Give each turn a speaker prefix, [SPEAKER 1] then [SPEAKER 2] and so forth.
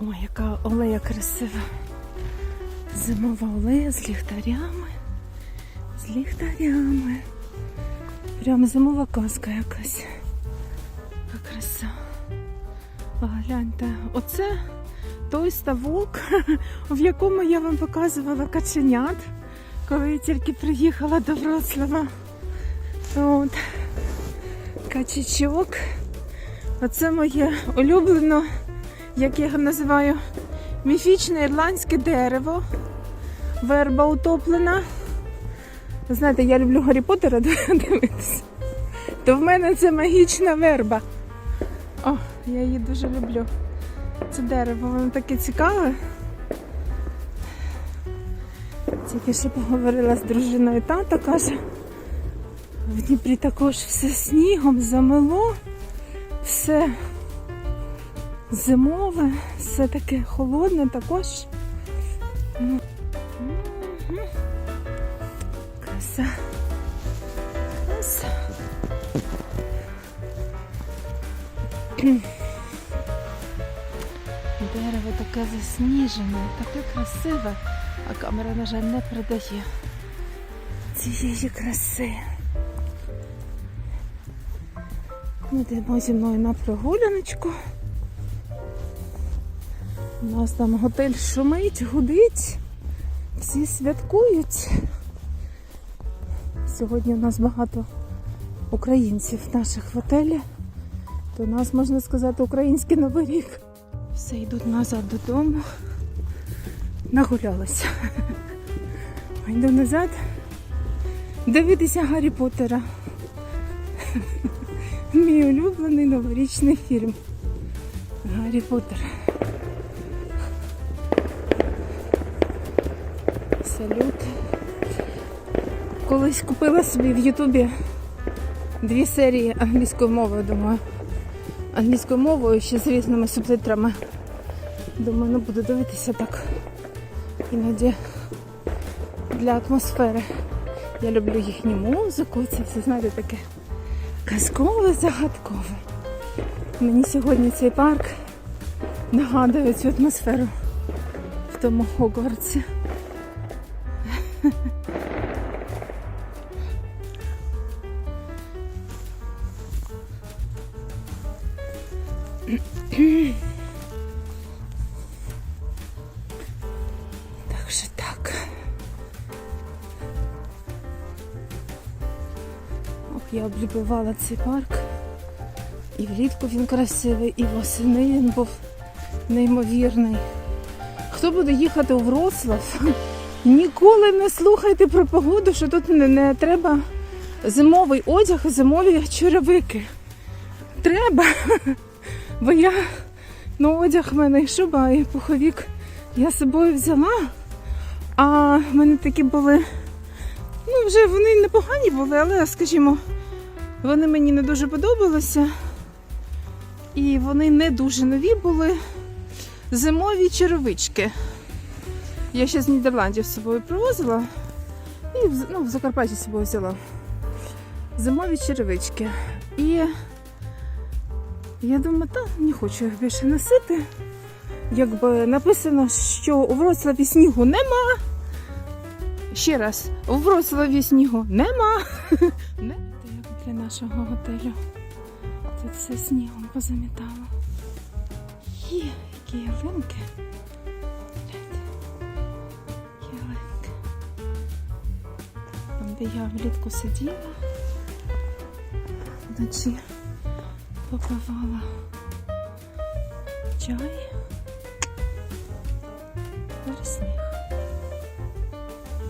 [SPEAKER 1] Ой, яка олея красива. Зимова олея з ліхтарями. З ліхтарями. Прям зимова казка якась. Яка краса. А гляньте, оце той ставок, в якому я вам показувала каченят, коли я тільки приїхала до Вроцлава. От. Качечок. Оце моє улюблено, як я його називаю, міфічне ірландське дерево. Верба утоплена. Знаєте, я люблю Гаррі Поттера дивитися. То в мене це магічна верба. О, я її дуже люблю. Це дерево, воно таке цікаве. Тільки що поговорила з дружиною тато, каже, в Дніпрі також все снігом замело, все зимове, все таке холодне також. Ну. Краса. Краса. Дерево таке засніжене, таке красиве, а камера, на жаль, не передає цієї краси. Йдемо зі мною на прогуляночку. У нас там готель шумить, гудить, всі святкують. Сьогодні у нас багато українців наших в готелі. То у нас, можна сказати, український новий рік. Все йдуть назад додому. Нагулялися. Йду назад. Дивитися Гаррі Поттера. Мій улюблений новорічний фільм. Гаррі Поттер. Салют. Колись купила собі в Ютубі дві серії англійською мовою, думаю. Англійською мовою ще з різними субтитрами. Думаю, ну буду дивитися так. Іноді для атмосфери. Я люблю їхню музику, це все, знаєте, таке казкове, загадкове. Мені сьогодні цей парк нагадує цю атмосферу в тому Хогвартсі. Так що так. Я облюбувала цей парк. І влітку він красивий, і восени він був неймовірний. Хто буде їхати у Вроцлав, ніколи не слухайте про погоду, що тут не, не треба зимовий одяг і зимові черевики. Треба. Бо я ну, одяг в мене і шуба, і пуховік я з собою взяла. А в мене такі були, ну вже вони непогані були, але, скажімо, вони мені не дуже подобалися. І вони не дуже нові були. Зимові черевички. Я ще з Нідерландів з собою привозила. І ну, в Закарпатті з собою взяла. Зимові черевички. І я думаю, та не хочу їх більше носити. Якби написано, що у Вроцлаві снігу нема. Ще раз, у Вроцлаві снігу нема. Не Це як для нашого готелю. Тут все снігом позамітало. Є, які ялинки. Де я влітку сиділа, вночі попивала чай. Зараз сніг.